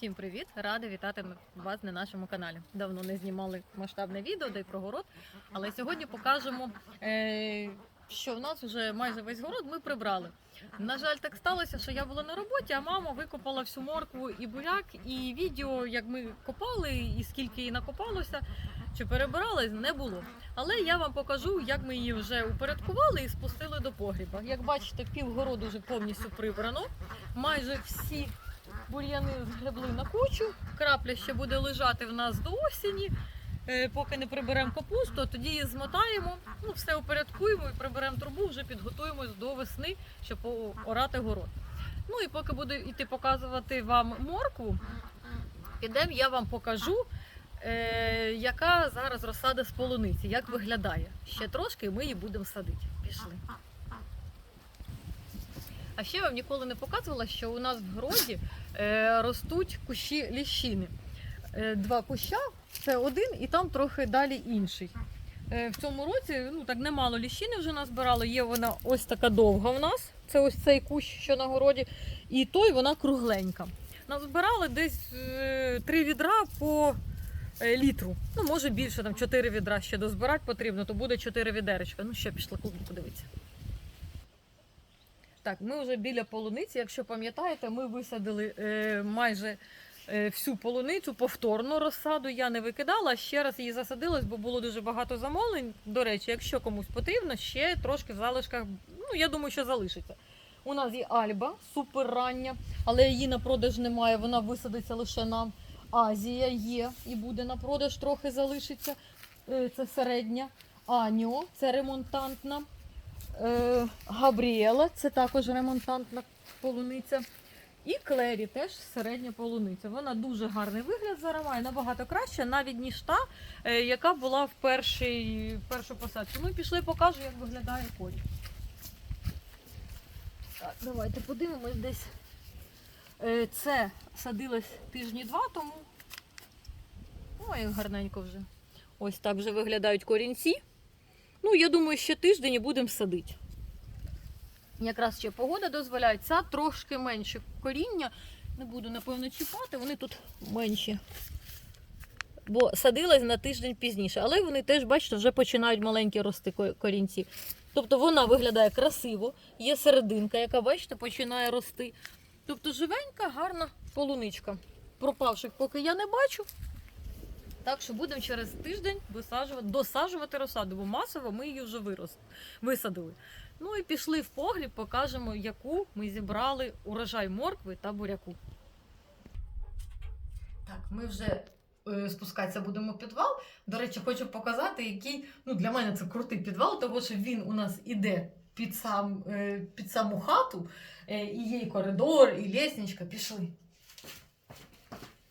Всім привіт! Рада вітати вас на нашому каналі. Давно не знімали масштабне відео, де й про город. Але сьогодні покажемо, е, що в нас вже майже весь город ми прибрали. На жаль, так сталося, що я була на роботі, а мама викопала всю моркву і буряк, і відео, як ми копали, і скільки її накопалося, чи перебирали, не було. Але я вам покажу, як ми її вже упорядкували і спустили до погріба. Як бачите, пів городу вже повністю прибрано. Майже всі бур'яни згребли на кучу. Крапля ще буде лежати в нас до осені. Е, Поки не приберемо капусту, тоді її змотаємо, ну все упорядкуємо і приберемо трубу, вже підготуємось до весни, щоб орати город. Ну і поки буду йти показувати вам моркву, підемо, я вам покажу, е, яка зараз розсада з полуниці, як виглядає. Ще трошки і ми її будемо садити. Пішли. А ще я вам ніколи не показувала, що у нас в городі е, ростуть кущі ліщини. Е, два куща це один, і там трохи далі інший. Е, в цьому році ну так немало ліщини вже назбирало. Є вона ось така довга в нас. Це ось цей кущ, що на городі, і той вона кругленька. Назбирали десь три відра по літру. Ну, може більше, там чотири відра ще дозбирати потрібно, то буде чотири відеречка. Ну, ще пішла клубу, подивитися. Так, ми вже біля полуниці. Якщо пам'ятаєте, ми висадили е, майже е, всю полуницю повторно розсаду. Я не викидала, ще раз її засадилась, бо було дуже багато замовлень. До речі, якщо комусь потрібно, ще трошки в залишках, ну я думаю, що залишиться. У нас є Альба, супер рання, але її на продаж немає, вона висадиться лише нам. Азія є і буде на продаж, трохи залишиться. Е, Це середня. Аніо, це ремонтантна. Е, Габріела, це також ремонтантна полуниця. І Клері теж середня полуниця. Вона дуже гарний вигляд зараз має, набагато краще, навіть ніж та, е, яка була в першій, першу посадку. Ну пішли, покажу, як виглядає корінь. Так, давайте подивимось десь. Е, Це садилось тижні два тому. Ой, гарненько вже. Ось так вже виглядають корінці. Ну, я думаю, ще тиждень і будемо садити. Якраз ще погода дозволяє. Ця трошки менше коріння. Не буду, напевно, чіпати, вони тут менші. Бо садилась на тиждень пізніше. Але вони теж, бачите, вже починають маленькі рости корінці. Тобто вона виглядає красиво, є серединка, яка, бачите, починає рости. Тобто живенька, гарна полуничка. Пропавших поки я не бачу. Так що будемо через тиждень висаджувати, досаджувати розсаду, бо масово ми її вже вирос, висадили. Ну і пішли в погріб, покажемо, яку ми зібрали урожай моркви та буряку. Так, ми вже е, спускатися будемо в підвал. До речі, хочу показати, який ну, для мене це крутий підвал, тому що він у нас іде під, сам, е, під саму хату, е, і є і коридор, і лісничка. Пішли.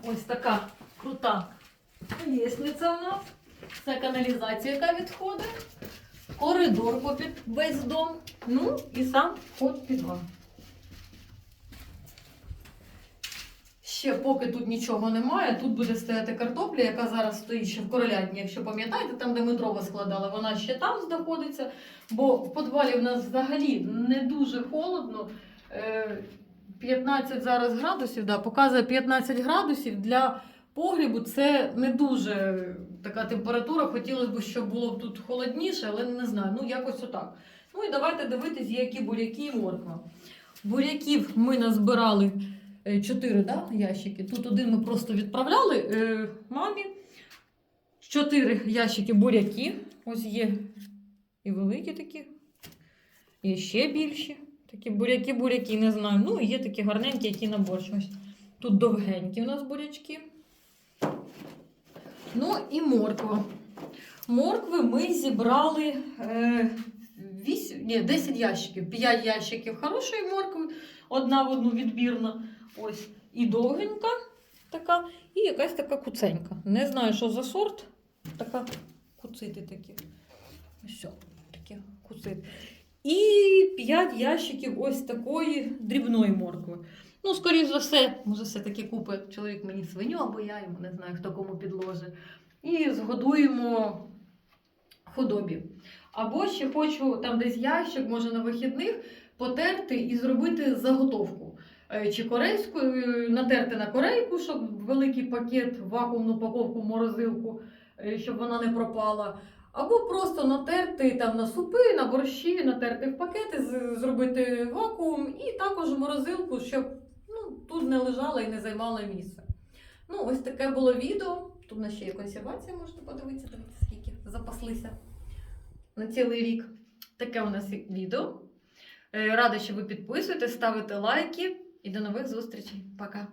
Ось така крута лісниця у нас. Це каналізація, яка відходить. Коридор попід весь дом. Ну і сам вход в підвал. Ще поки тут нічого немає, тут буде стояти картопля, яка зараз стоїть ще в королятні. Якщо пам'ятаєте, там, де ми дрова складали, вона ще там знаходиться. Бо в підвалі в нас взагалі не дуже холодно. Е, 15 зараз градусів, да, показує 15 градусів для погрібу це не дуже така температура. Хотілося б, щоб було б тут холодніше, але не знаю. Ну, якось отак. Ну і давайте дивитись, які буряки і морква. Буряків ми назбирали 4 да, ящики. Тут один ми просто відправляли е, мамі. 4 ящики буряки. Ось є і великі такі, і ще більші. Такі буряки-буряки, не знаю. Ну, і є такі гарненькі, які на борщ. Ось тут довгенькі у нас бурячки. Ну і морква. Моркви ми зібрали е, 8, ні, 10 ящиків. 5 ящиків хорошої моркви, одна в одну відбірна. Ось. І довгенька така, і якась така куценька. Не знаю, що за сорт. Така куцити такі. Все, такі куцити. І 5 ящиків ось такої дрібної моркви. Ну, скоріш за все, може, все-таки купить чоловік мені свиню, або я йому не знаю, хто кому підложить. І згодуємо худобі. Або ще хочу там десь ящик, може на вихідних, потерти і зробити заготовку. е, чи корейську, е, натерти на корейку, щоб великий пакет, вакуумну упаковку, морозилку, е, щоб вона не пропала. Або просто натерти там на супи, на борщі, натерти в пакети, зробити вакуум і також морозилку, щоб ну, тут не лежала і не займала місце. Ну, ось таке було відео. Тут у нас ще є консервація, можете подивитися, дивіться, скільки запаслися на цілий рік. Таке у нас відео. Е, Рада, що ви підписуєтесь, ставите лайки і до нових зустрічей. Пока!